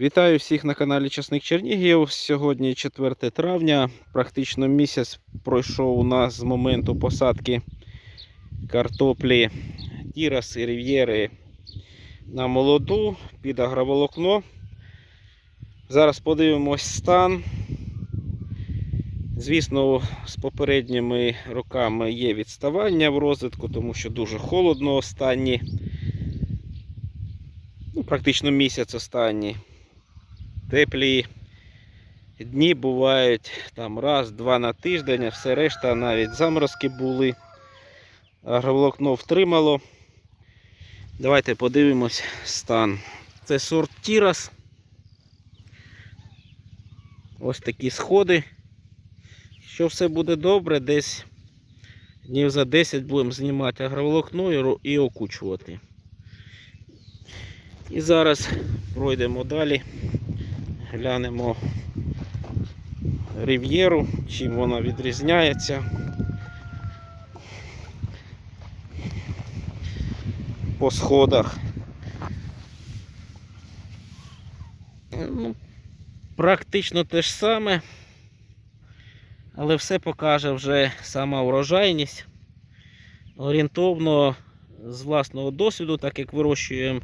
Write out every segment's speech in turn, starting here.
Вітаю всіх на каналі Часник Чернігів. Сьогодні 4 травня. Практично місяць пройшов у нас з моменту посадки картоплі Тірас і Рів'єри на молоду під агроволокно. Зараз подивимось стан. Звісно, з попередніми роками є відставання в розвитку, тому що дуже холодно останні. Ну, практично місяць останній теплі дні бувають там раз-два на тиждень, а все решта навіть заморозки були. Агроволокно втримало. Давайте подивимось стан. Це сорт Тірас. Ось такі сходи. Що все буде добре, десь днів за 10 будемо знімати агроволокно і окучувати. І зараз пройдемо далі глянемо рів'єру, чим вона відрізняється. По сходах. Ну, практично те ж саме, але все покаже вже сама урожайність. Орієнтовно з власного досвіду, так як вирощуємо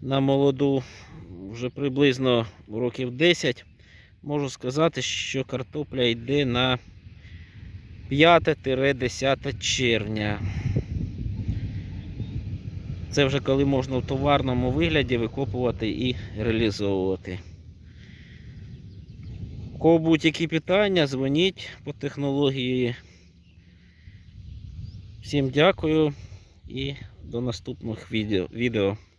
на молоду вже приблизно років 10, можу сказати, що картопля йде на 5-10 червня. Це вже коли можна в товарному вигляді викопувати і реалізовувати. У кого будь-які питання, дзвоніть по технології. Всім дякую і до наступних відео.